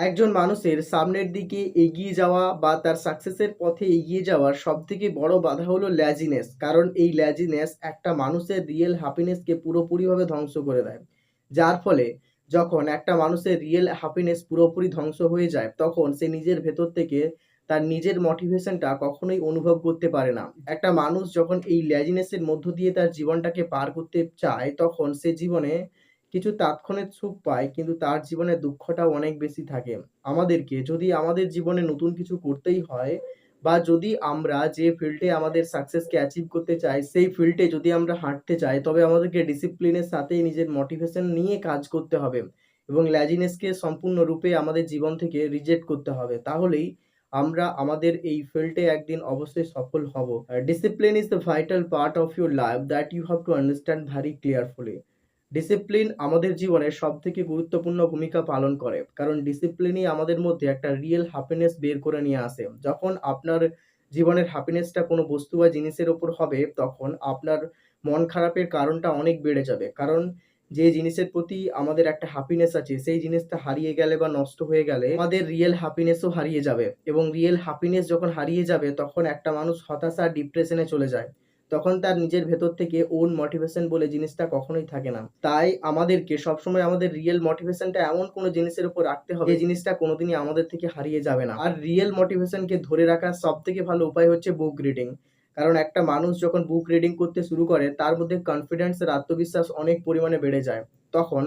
একজন মানুষের সামনের দিকে এগিয়ে যাওয়া বা তার সাকসেসের পথে এগিয়ে যাওয়ার সবথেকে বড় বাধা হলো ল্যাজিনেস কারণ এই ল্যাজিনেস একটা মানুষের রিয়েল হ্যাপিনেসকে পুরোপুরিভাবে ধ্বংস করে দেয়। যার ফলে যখন একটা মানুষের রিয়েল হ্যাপিনেস পুরোপুরি ধ্বংস হয়ে যায়, তখন সে নিজের ভেতর থেকে তার নিজের মোটিভেশনটা কখনোই অনুভব করতে পারে না। একটা মানুষ যখন এই ল্যাজিনেসের মধ্য দিয়ে তার জীবনটাকে পার করতে চায়, তখন সে জীবনে কিছু তাৎক্ষণিক সুখ পায়, কিন্তু তার জীবনে দুঃখটাও অনেক বেশি থাকে। আমাদেরকে যদি আমাদের জীবনে নতুন কিছু করতেই হয়, বা যদি আমরা যে ফিল্ডে আমাদের সাকসেসকে অ্যাচিভ করতে চাই, সেই ফিল্ডে যদি আমরা হাঁটতে চাই, তবে আমাদেরকে ডিসিপ্লিনের সাথে নিজের মোটিভেশন নিয়ে কাজ করতে হবে এবং ল্যাজিনেসকে সম্পূর্ণরূপে আমাদের জীবন থেকে রিজেক্ট করতে হবে। তাহলেই আমরা আমাদের এই ফিল্ডে একদিন অবশ্যই সফল হব। Discipline is the vital part of your life that you have to understand very clearfully discipline আমাদের জীবনে সবথেকে গুরুত্বপূর্ণ ভূমিকা পালন করে। কারণ ডিসিপ্লিনই আমাদের মধ্যে একটা রিয়েল হ্যাপিনেস বের করে নিয়ে আসে। যখন আপনার জীবনের হ্যাপিনেসটা কোনো বস্তু বা জিনিসের ওপর হবে, তখন আপনার মন খারাপের কারণটা অনেক বেড়ে যাবে। কারণ যে জিনিসের প্রতি আমাদের একটা হ্যাপিনেস আছে, সেই জিনিসটা হারিয়ে গেলে বা নষ্ট হয়ে গেলে আমাদের রিয়েল হ্যাপিনেসও হারিয়ে যাবে। এবং রিয়েল হ্যাপিনেস যখন হারিয়ে যাবে, তখন একটা মানুষ হতাশা ডিপ্রেশনে চলে যায়। তখন তার নিজের ভেতর থেকে ওন মোটিভেশন বলে জিনিসটা কখনোই থাকে না। তাই আমাদেরকে সবসময় আমাদের রিয়েল মোটিভেশনটা এমন কোনো জিনিসের উপর রাখতে হবে, যে জিনিসটা কোনোদিনই আমাদের থেকে হারিয়ে যাবে না। আর রিয়েল মোটিভেশনকে ধরে রাখার সব থেকে ভালো উপায় হচ্ছে বুক রিডিং কারণ একটা মানুষ যখন বুক রিডিং করতে শুরু করে, তার মধ্যে কনফিডেন্স আর আত্মবিশ্বাস অনেক পরিমাণে বেড়ে যায়। তখন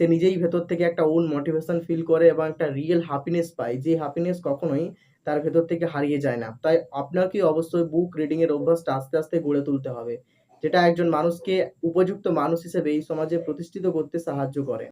সে নিজেই ভেতর থেকে একটা ওন মোটিভেশন ফিল করে এবং একটা রিয়েল হ্যাপিনেস পায়। যে হ্যাপিনেস কখনোই তার ভেতর থেকে হারিয়ে যায় না। তাই আপনাকে অবশ্যই বুক রিডিংয়ের অভ্যাসটা আস্তে আস্তে গড়ে তুলতে হবে, যেটা একজন মানুষকে উপযুক্ত মানুষ হিসেবে এই সমাজে প্রতিষ্ঠিত করতে সাহায্য করে।